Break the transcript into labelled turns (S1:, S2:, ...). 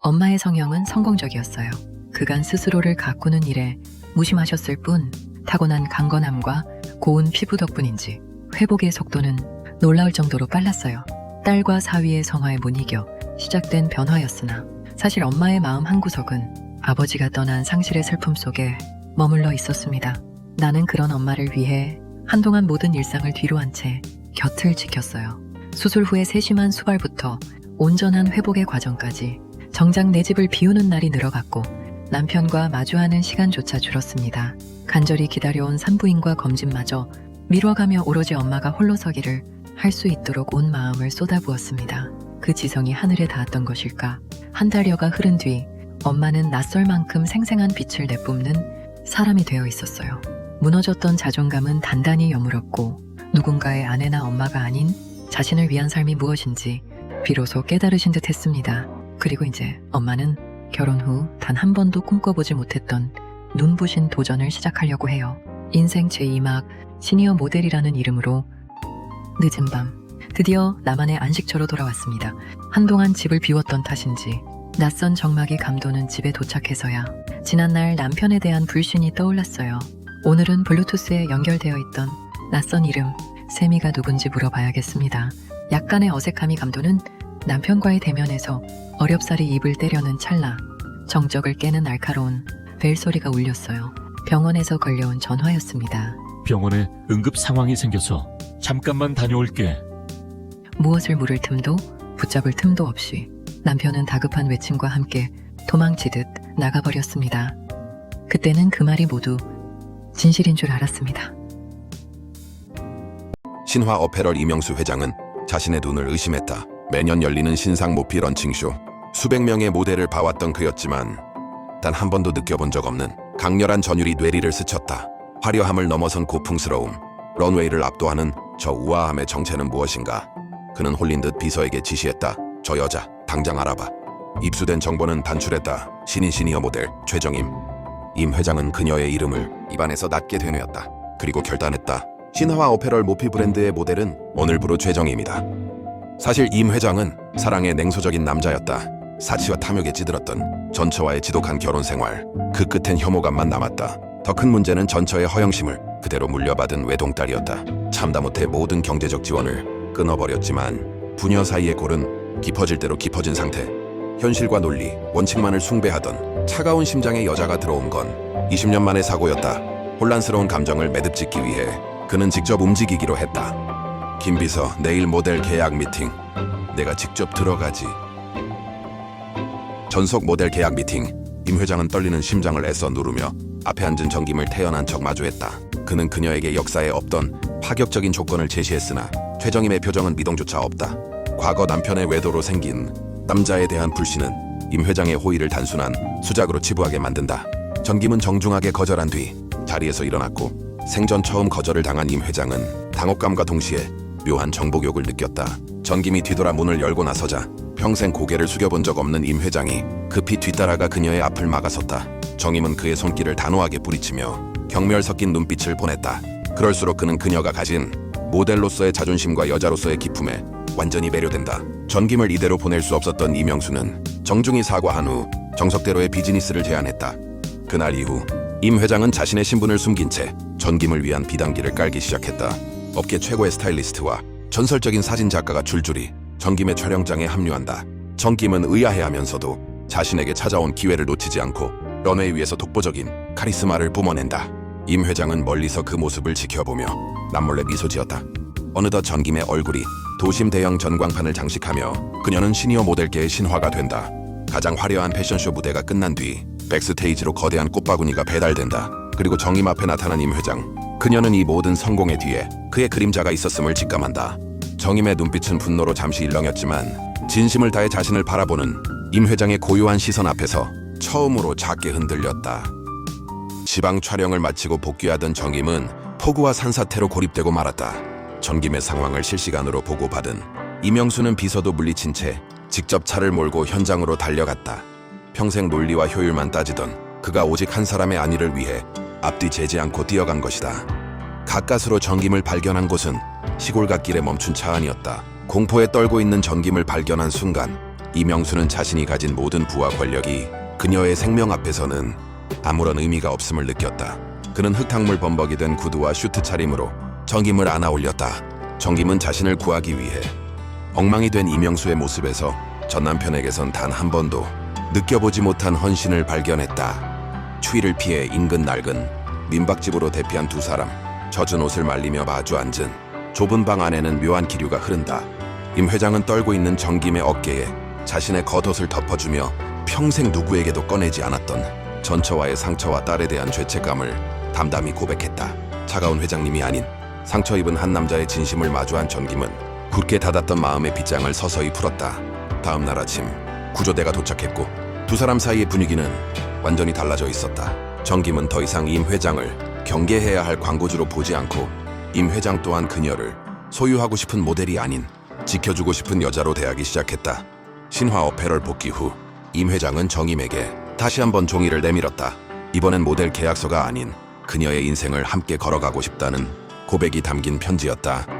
S1: 엄마의 성형은 성공적이었어요. 그간 스스로를 가꾸는 일에 무심하셨을 뿐 타고난 강건함과 고운 피부 덕분인지 회복의 속도는 놀라울 정도로 빨랐어요. 딸과 사위의 성화에 못 이겨 시작된 변화였으나 사실 엄마의 마음 한구석은 아버지가 떠난 상실의 슬픔 속에 머물러 있었습니다. 나는 그런 엄마를 위해 한동안 모든 일상을 뒤로 한 채 곁을 지켰어요. 수술 후의 세심한 수발부터 온전한 회복의 과정까지 정작 내 집을 비우는 날이 늘어갔고 남편과 마주하는 시간조차 줄었습니다. 간절히 기다려온 산부인과 검진마저 미뤄가며 오로지 엄마가 홀로 서기를 할 수 있도록 온 마음을 쏟아부었습니다. 그 지성이 하늘에 닿았던 것일까? 한 달여가 흐른 뒤 엄마는 낯설 만큼 생생한 빛을 내뿜는 사람이 되어 있었어요. 무너졌던 자존감은 단단히 여물었고 누군가의 아내나 엄마가 아닌 자신을 위한 삶이 무엇인지 비로소 깨달으신 듯 했습니다. 그리고 이제 엄마는 결혼 후 단 한 번도 꿈꿔보지 못했던 눈부신 도전을 시작하려고 해요. 인생 제2막 시니어 모델이라는 이름으로 늦은 밤 드디어 나만의 안식처로 돌아왔습니다. 한동안 집을 비웠던 탓인지 낯선 정막이 감도는 집에 도착해서야 지난날 남편에 대한 불신이 떠올랐어요. 오늘은 블루투스에 연결되어 있던 낯선 이름 세미가 누군지 물어봐야겠습니다. 약간의 어색함이 감도는 남편과의 대면에서 어렵사리 입을 때려는 찰나 정적을 깨는 날카로운 벨 소리가 울렸어요. 병원에서 걸려온 전화였습니다.
S2: 병원에 응급 상황이 생겨서 잠깐만 다녀올게.
S1: 무엇을 물을 틈도 붙잡을 틈도 없이 남편은 다급한 외침과 함께 도망치듯 나가버렸습니다. 그때는 그 말이 모두 진실인 줄 알았습니다.
S3: 신화 어페럴 이명수 회장은 자신의 눈을 의심했다. 매년 열리는 신상 모피 런칭쇼. 수백 명의 모델을 봐왔던 그였지만 단 한 번도 느껴본 적 없는 강렬한 전율이 뇌리를 스쳤다. 화려함을 넘어선 고풍스러움. 런웨이를 압도하는 저 우아함의 정체는 무엇인가? 그는 홀린 듯 비서에게 지시했다. 저 여자 당장 알아봐. 입수된 정보는 단출했다. 신인 시니어 모델 최정임. 임 회장은 그녀의 이름을 입안에서 낮게 되뇌었다. 그리고 결단했다. 신화와 어페럴 모피 브랜드의 모델은 오늘부로 최정임이다. 사실 임 회장은 사랑에 냉소적인 남자였다. 사치와 탐욕에 찌들었던 전처와의 지독한 결혼 생활. 그 끝엔 혐오감만 남았다. 더 큰 문제는 전처의 허영심을 그대로 물려받은 외동딸이었다. 참다 못해 모든 경제적 지원을 끊어버렸지만 부녀 사이의 골은 깊어질 대로 깊어진 상태. 현실과 논리, 원칙만을 숭배하던 차가운 심장의 여자가 들어온 건 20년 만의 사고였다. 혼란스러운 감정을 매듭짓기 위해 그는 직접 움직이기로 했다. 김 비서, 내일 모델 계약 미팅. 내가 직접 들어가지. 전속 모델 계약 미팅. 임 회장은 떨리는 심장을 애써 누르며 앞에 앉은 정김을 태연한 척 마주했다. 그는 그녀에게 역사에 없던 파격적인 조건을 제시했으나 최정임의 표정은 미동조차 없다. 과거 남편의 외도로 생긴 남자에 대한 불신은 임 회장의 호의를 단순한 수작으로 치부하게 만든다. 전김은 정중하게 거절한 뒤 자리에서 일어났고 생전 처음 거절을 당한 임 회장은 당혹감과 동시에 묘한 정복욕을 느꼈다. 전김이 뒤돌아 문을 열고 나서자 평생 고개를 숙여본 적 없는 임 회장이 급히 뒤따라가 그녀의 앞을 막아섰다. 정임은 그의 손길을 단호하게 뿌리치며 경멸 섞인 눈빛을 보냈다. 그럴수록 그는 그녀가 가진 모델로서의 자존심과 여자로서의 기품에 완전히 매료된다. 전김을 이대로 보낼 수 없었던 이명수는 정중히 사과한 후 정석대로의 비즈니스를 제안했다. 그날 이후 임 회장은 자신의 신분을 숨긴 채 전김을 위한 비단기를 깔기 시작했다. 업계 최고의 스타일리스트와 전설적인 사진 작가가 줄줄이 전김의 촬영장에 합류한다. 전김은 의아해하면서도 자신에게 찾아온 기회를 놓치지 않고 런웨이 위에서 독보적인 카리스마를 뿜어낸다. 임 회장은 멀리서 그 모습을 지켜보며 남몰래 미소 지었다. 어느덧 전김의 얼굴이 도심 대형 전광판을 장식하며 그녀는 시니어 모델계의 신화가 된다. 가장 화려한 패션쇼 무대가 끝난 뒤 백스테이지로 거대한 꽃바구니가 배달된다. 그리고 정임 앞에 나타난 임 회장. 그녀는 이 모든 성공의 뒤에 그의 그림자가 있었음을 직감한다. 정임의 눈빛은 분노로 잠시 일렁였지만 진심을 다해 자신을 바라보는 임 회장의 고요한 시선 앞에서 처음으로 작게 흔들렸다. 지방 촬영을 마치고 복귀하던 정임은 폭우와 산사태로 고립되고 말았다. 전김의 상황을 실시간으로 보고받은 이명수는 비서도 물리친 채 직접 차를 몰고 현장으로 달려갔다. 평생 논리와 효율만 따지던 그가 오직 한 사람의 안위를 위해 앞뒤 재지 않고 뛰어간 것이다. 가까스로 전김을 발견한 곳은 시골 갓길에 멈춘 차 안이었다. 공포에 떨고 있는 전김을 발견한 순간 이명수는 자신이 가진 모든 부와 권력이 그녀의 생명 앞에서는 아무런 의미가 없음을 느꼈다. 그는 흙탕물 범벅이 된 구두와 슈트 차림으로 정김을 안아 올렸다. 정김은 자신을 구하기 위해 엉망이 된 이명수의 모습에서 전 남편에게선 단 한 번도 느껴보지 못한 헌신을 발견했다. 추위를 피해 인근 낡은 민박집으로 대피한 두 사람. 젖은 옷을 말리며 마주 앉은 좁은 방 안에는 묘한 기류가 흐른다. 임 회장은 떨고 있는 정김의 어깨에 자신의 겉옷을 덮어주며 평생 누구에게도 꺼내지 않았던 전처와의 상처와 딸에 대한 죄책감을 담담히 고백했다. 차가운 회장님이 아닌 상처 입은 한 남자의 진심을 마주한 전김은 굳게 닫았던 마음의 빗장을 서서히 풀었다. 다음 날 아침 구조대가 도착했고 두 사람 사이의 분위기는 완전히 달라져 있었다. 정김은 더 이상 임 회장을 경계해야 할 광고주로 보지 않고 임 회장 또한 그녀를 소유하고 싶은 모델이 아닌 지켜주고 싶은 여자로 대하기 시작했다. 신화 어페럴 복귀 후 임 회장은 정임에게 다시 한번 종이를 내밀었다. 이번엔 모델 계약서가 아닌 그녀의 인생을 함께 걸어가고 싶다는 고백이 담긴 편지였다.